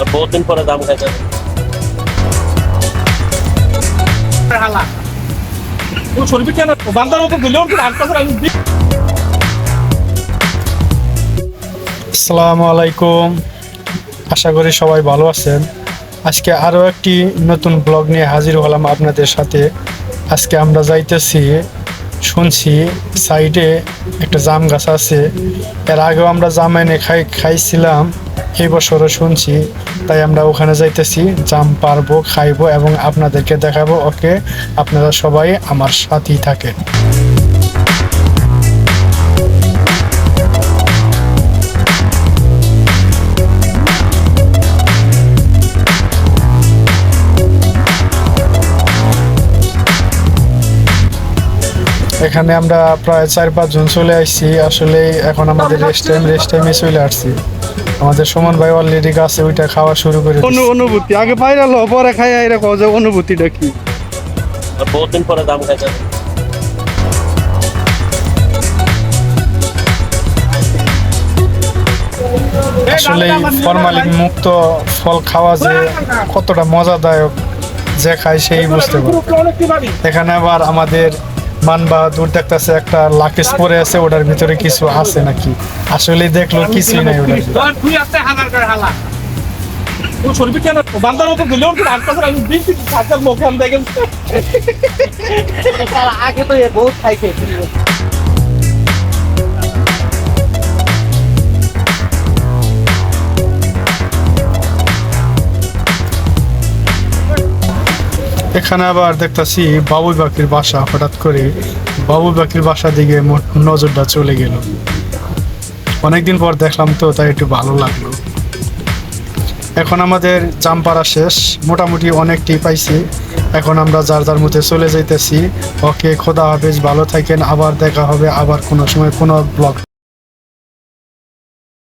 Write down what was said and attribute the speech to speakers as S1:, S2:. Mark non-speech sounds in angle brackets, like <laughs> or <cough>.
S1: আর বহুত দিন পরে দাম
S2: কেন? বান্দার মতো দিলেও আমি
S3: আসসালামু আলাইকুম। আশা করি সবাই ভালো আছেন। আজকে আরও একটি নতুন ব্লগ নিয়ে হাজির হলাম আপনাদের সাথে। আজকে আমরা যাইতেছি শুনছি সাইডে একটা জাম গাছ আছে। এর আগেও আমরা জাম এনে খাই খাইছিলাম। এই বছরও শুনছি, তাই আমরা ওখানে যাইতেছি জাম পারব, খাইবো এবং আপনাদেরকে দেখাবো, ওকে? আপনারা সবাই আমার সাথেই থাকেন। এখানে আমরা প্রায় চার পাঁচজন চলে আসছি আসলে এখন আমাদের রেস্ট টাইম রেস্ট টাইমে চলে আসছি। আমাদের সুমন ভাই অলরেডি গাছে ওইটা খাওয়া শুরু করে।
S4: অনুভূতি। আগে বাইরে লো পরে খাই আইরা কও যে অনুভূতিটা কি।
S1: আর বহুত পরে দাম খাইছে
S3: আসলে ফরমালিন মুক্ত ফল খাওয়া যে কতটা মজাদায়ক যে খায় সেই বুঝতে পারে এখানে আবার আমাদের মান দূর দেখতেছে একটা লাকেজ পরে আছে ওটার ভিতরে কিছু আছে নাকি? আসলে দেখল কিছু নাই ওটার <laughs>
S5: আগে তো আসতে
S3: এখানে আবার দেখতাছি বাবুই পাখির বাসা, হঠাৎ করে বাবুই পাখির বাসা দিকে নজরটা চলে গেল। অনেকদিন পর দেখলাম তো, তাই একটু ভালো লাগল। এখন আমাদের জামপাড়া শেষ, মোটামুটি অনেকটি পাইছি। এখন আমরা যার যার মধ্যে চলে যাইতেছি। ওকে খোদা হাফেজ, ভালো থাকেন, আবার দেখা হবে, আবার কোনো সময়, কোনো ব্লগ